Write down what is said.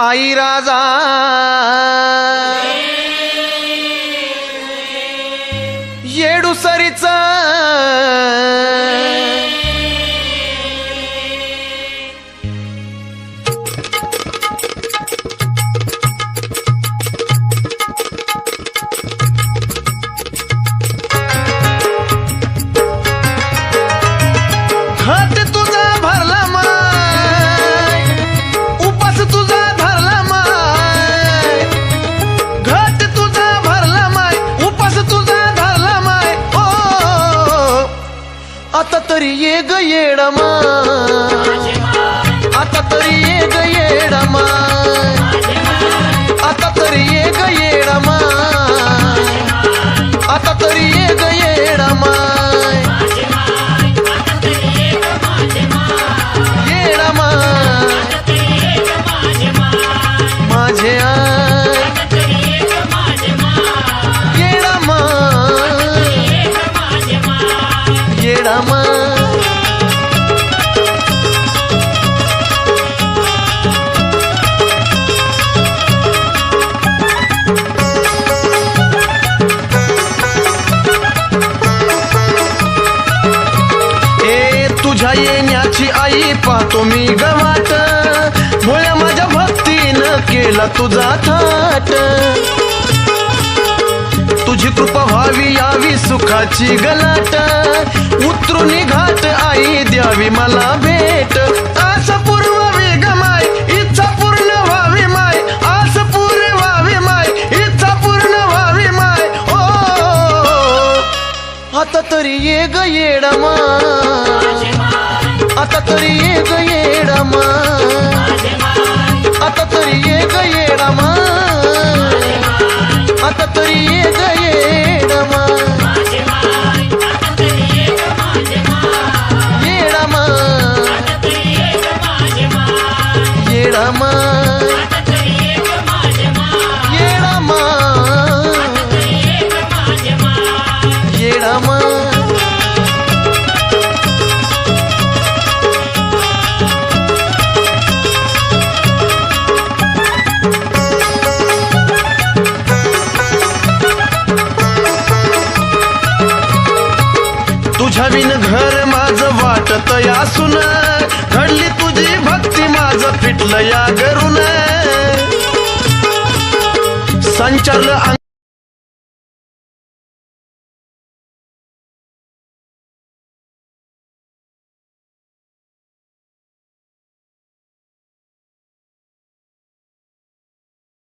आई राजा. येडू सरीचा. आता तरी ये ग येडमा आता तरी ये ग येडमा तुझ्या येण्याची आई पाहतो मी गवाट भोळ्या माझ्या भक्तीनं केला तुझा थाट. तुझी कृपा व्हावी यावी सुखाची गलाट. उतरून घाट आई द्यावी मला भेट. आस पूर्वावी ग माय इच्छा पूर्ण व्हावी माय. आस पूर्ण व्हावी माय इच्छा पूर्ण व्हावी माय. ओ आता तरी ये ग येडमा माय आता तरी असून घडली तुझी भक्ती माझ फिटलं या गरून संचारलं अंग